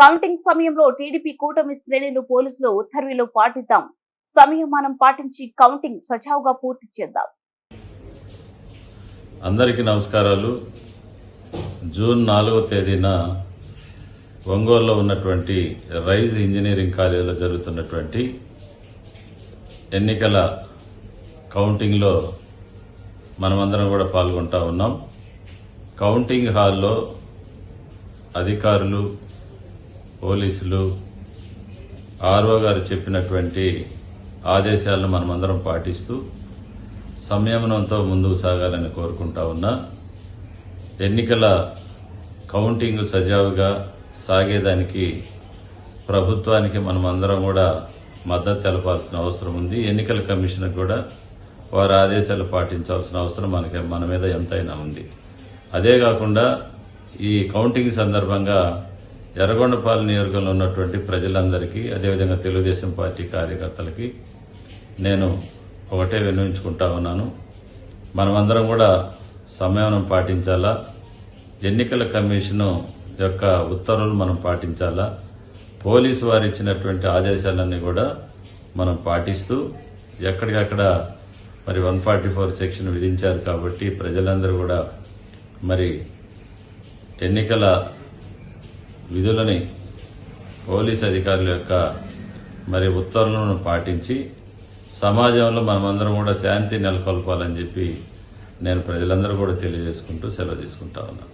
Counting సమయంలో TDP కూటమి శ్రేణులు పోలీసులు ఉత్తర్వులు పాటిద్దాం. సమయం మనం పాటించి కౌంటింగ్ సజావుగా పూర్తి చేద్దాం. అందరికీ నమస్కారాలు. జూన్ నాలుగో తేదీన ఒంగోలులో ఉన్నటువంటి రైజ్ ఇంజనీరింగ్ కాలేజీలో జరుగుతున్నటువంటి ఎన్నికల కౌంటింగ్లో మనమందరం కూడా పాల్గొంటా ఉన్నాం. కౌంటింగ్ హాల్లో అధికారులు పోలీసులు ఆర్ఓ గారు చెప్పినటువంటి ఆదేశాలను మనమందరం పాటిస్తూ సంయమనంతో ముందుకు సాగాలని కోరుకుంటా ఉన్నా. ఎన్నికల కౌంటింగ్ సజావుగా సాగేదానికి ప్రభుత్వానికి మనమందరం కూడా మద్దతు తెలపాల్సిన అవసరం ఉంది. ఎన్నికల కమిషన్ కూడా వారి ఆదేశాలు పాటించాల్సిన అవసరం మనకి మన మీద ఎంతైనా ఉంది. అదే కాకుండా ఈ కౌంటింగ్ సందర్భంగా ఎర్రగొండపాలెం నియోజకవర్గంలో ఉన్నటువంటి ప్రజలందరికీ అదేవిధంగా తెలుగుదేశం పార్టీ కార్యకర్తలకి నేను ఒకటే విన్నవించుకుంటా ఉన్నాను. మనమందరం కూడా సంయమనం పాటించాలా? ఎన్నికల కమిషను యొక్క ఉత్తర్వులు మనం పాటించాలా? పోలీసు వారు ఇచ్చినటువంటి ఆదేశాలన్నీ కూడా మనం పాటిస్తూ ఎక్కడికక్కడ మరి వన్ ఫార్టీ ఫోర్ సెక్షన్ విధించారు కాబట్టి ప్రజలందరూ కూడా మరి ఎన్నికల విధులని పోలీస్ అధికారుల యొక్క మరి ఉత్తర్వులను పాటించి సమాజంలో మనమందరం కూడా శాంతి నెలకొల్పాలని చెప్పి నేను ప్రజలందరూ కూడా తెలియజేసుకుంటూ సెలవు తీసుకుంటా ఉన్నాను.